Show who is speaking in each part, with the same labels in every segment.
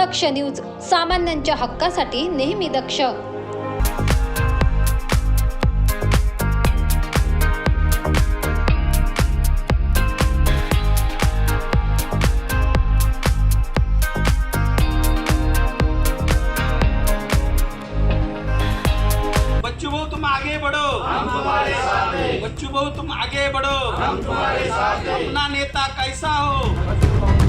Speaker 1: दक्ष news सामान्यांच्या हक्कासाठी नेहमी दक्ष.
Speaker 2: बच्चू भाऊ तुम आगे बढ़ो। हम तुम्हारे साथ हैं बच्चू भाऊ तुम आगे बढ़ो। हम तुम्हारे साथ हैं अपना नेता कैसा हो?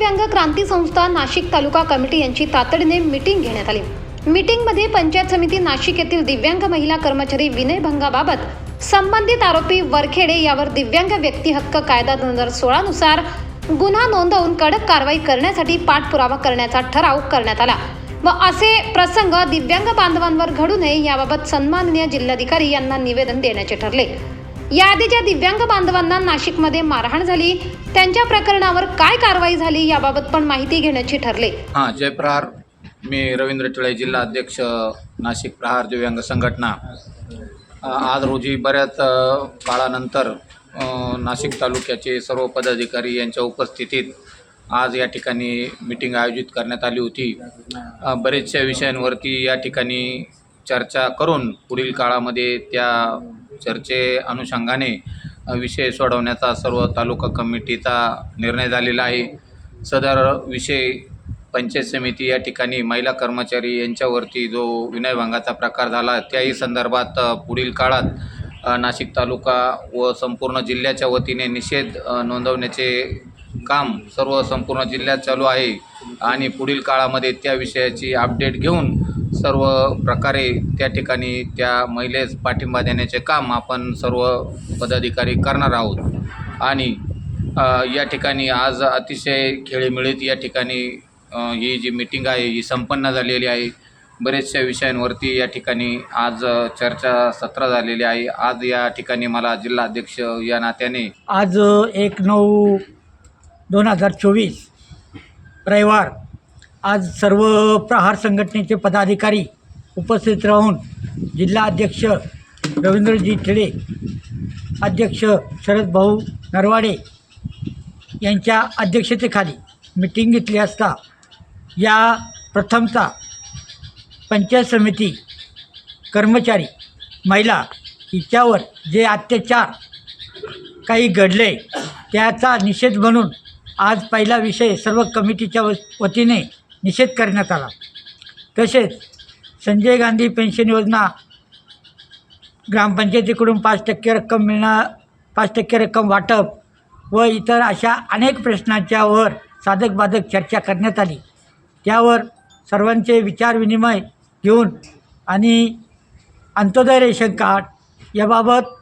Speaker 1: दिव्यांग क्रांती संस्था नाशिक तालुका कमिटी यांची तातडीने मीटिंग घेण्यात आली. मीटिंगमध्ये पंचायत समिती नाशिक येथील दिव्यांग महिला कर्मचारी विनयभंगाबाबत संबंधित आरोपी वरखेडे यावर दिव्यांग व्यक्ती हक्क कायदा दोन हजार सोळा नुसार गुन्हा नोंदवून कडक कारवाई करण्यासाठी पाठपुरावा करण्याचा ठराव करण्यात आला. व असे प्रसंग दिव्यांग बांधवांवर घडू नये याबाबत सन्माननीय जिल्हाधिकारी यांना निवेदन देण्याचे ठरले. याआधी ज्या दिव्यांग बांधवांना नाशिकमध्ये मारहाण झाली. त्यांच्या प्रकरणावर काय कारवाई झाली याबाबत पण माहिती घेण्याची ठरले.
Speaker 3: हां जय प्रहार. मी रवींद्र टिळे जिल्हा अध्यक्ष नाशिक प्रहार दिव्यांग संघटना. आज रोजी बऱ्याच काळानंतर नाशिक तालुक्याचे सर्व पदाधिकारी यांच्या उपस्थितीत आज या ठिकाणी मीटिंग आयोजित करण्यात आली होती. बरेचशा विषयांवरती या ठिकाणी चर्चा करून पुढील काळामध्ये त्या चर्चे अनुषंगाने विषय सोडवण्याचा सर्व तालुका कमिटीचा निर्णय झालेला आहे. सदर विषय पंचायत समिती या ठिकाणी महिला कर्मचारी यांच्यावरती जो विनयभंगाचा प्रकार झाला त्याही संदर्भात पुढील काळात नाशिक तालुका व संपूर्ण जिल्ह्याच्या वतीने निषेध नोंदवण्याचे काम सर्व संपूर्ण जिल्ह्यात चालू आहे. आणि पुढील काळामध्ये त्या विषयाची अपडेट घेऊन सर्व प्रकारे त्या ठिकाणी त्या महिलेस पाठिंबा देण्याचे काम आपण सर्व पदाधिकारी करणार आहोत. आणि या ठिकाणी आज अतिशय खेळीमेळीत या ठिकाणी ही जी मीटिंग आहे ही संपन्न झालेली आहे. बरेचशा विषयांवरती या ठिकाणी आज चर्चा सत्र झालेली आहे. आज या ठिकाणी मला जिल्हा अध्यक्ष या नात्याने
Speaker 4: आज एक नऊ दोन हजार चोवीस रविवार आज सर्व प्रहार संघटनेचे पदाधिकारी उपस्थित राहून जिल्हा अध्यक्ष रवींद्रजी ठेडे अध्यक्ष शरद भाऊ नरवाडे यांच्या अध्यक्षतेखाली मिटिंग घेतली असता या प्रथमता पंचायत समिती कर्मचारी महिला हिच्यावर जे अत्याचार काही घडले त्याचा निषेध म्हणून आज पहिला विषय सर्व कमिटीच्या व वतीने निषेध करण्यात आला. तसेच संजय गांधी पेन्शन योजना ग्रामपंचायतीकडून पाच टक्के रक्कम मिळणार पाच टक्के रक्कम वाटप व इतर अशा अनेक प्रश्नांच्यावर साधक बाधक चर्चा करण्यात आली. त्यावर सर्वांचे विचारविनिमय घेऊन आणि अंत्योदय रेशन कार्ड याबाबत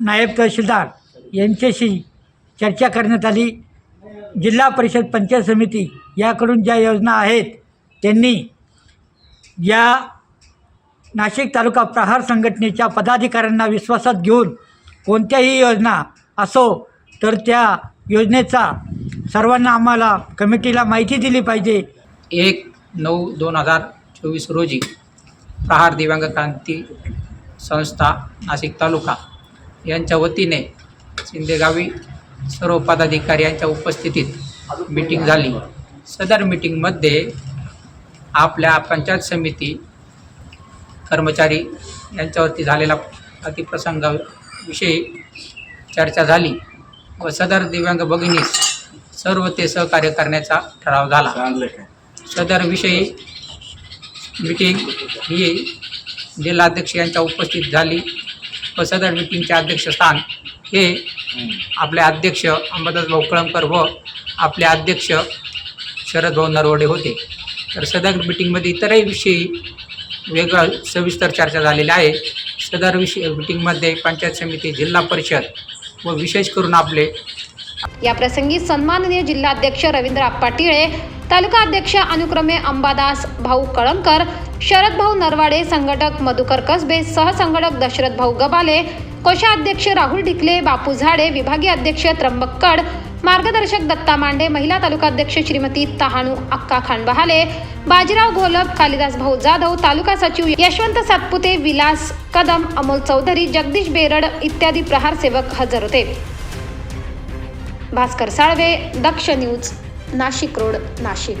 Speaker 4: नायब तहसीलदार यांच्याशी चर्चा करण्यात आली. जिल्हा परिषद पंचायत समिती याकडून ज्या योजना आहेत त्यांनी या नाशिक तालुका प्रहार संघटनेच्या पदाधिकाऱ्यांना विश्वासात घेऊन कोणत्याही योजना असो तर त्या योजनेचा सर्वांना आम्हाला कमिटीला माहिती दिली पाहिजे.
Speaker 5: एक नऊ दोन हजार चोवीस रोजी प्रहार दिव्यांग क्रांती संस्था नाशिक तालुका यांच्या वतीने शिंदेगावी सर्व पदाधिकारी यांच्या उपस्थितीत मीटिंग झाली. सदर मीटिंगमध्ये आपल्या पंचायत समिती कर्मचारी यांच्यावरती झालेला अतिप्रसंगाविषयी चर्चा झाली व सदर दिव्यांग भगिनीस सर्व ते सहकार्य करण्याचा ठराव झाला. सदर विषयी मीटिंग ही जिल्हाध्यक्ष यांच्या उपस्थित झाली व सदर मीटिंगचे अध्यक्षस्थान हे आपले अध्यक्ष अंबादास भाऊ कळमकर व आपले अध्यक्ष शरद भाऊ नरवडे होते. तर सदर मिटिंगमध्ये इतरही विषयी वेगळं सविस्तर चर्चा झालेली आहे. सदर विषय मिटिंगमध्ये पंचायत समिती जिल्हा परिषद व विशेष करून आपले
Speaker 1: या प्रसंगी सन्माननीय जिल्हाध्यक्ष रवींद्र आप्पा टिळे तालुका अध्यक्ष अनुक्रमे अंबादास भाऊ कळंकर शरद भाऊ नरवाडे संघटक मधुकर कसबे सहसंघटक दशरथ भाऊ गबाले कोषाध्यक्ष राहुल ढिकले बापू झाडे विभागीय अध्यक्ष त्र्यंबक कड मार्गदर्शक दत्ता मांडे महिला तालुकाध्यक्ष श्रीमती तहानू अक्का खानबहाले बाजीराव घोलप कालिदास भाऊ जाधव तालुका सचिव यशवंत सातपुते विलास कदम अमोल चौधरी जगदीश बेरड इत्यादी प्रहार सेवक हजर होते. Bhaskar Salve Daksh news Nashik road Nashik.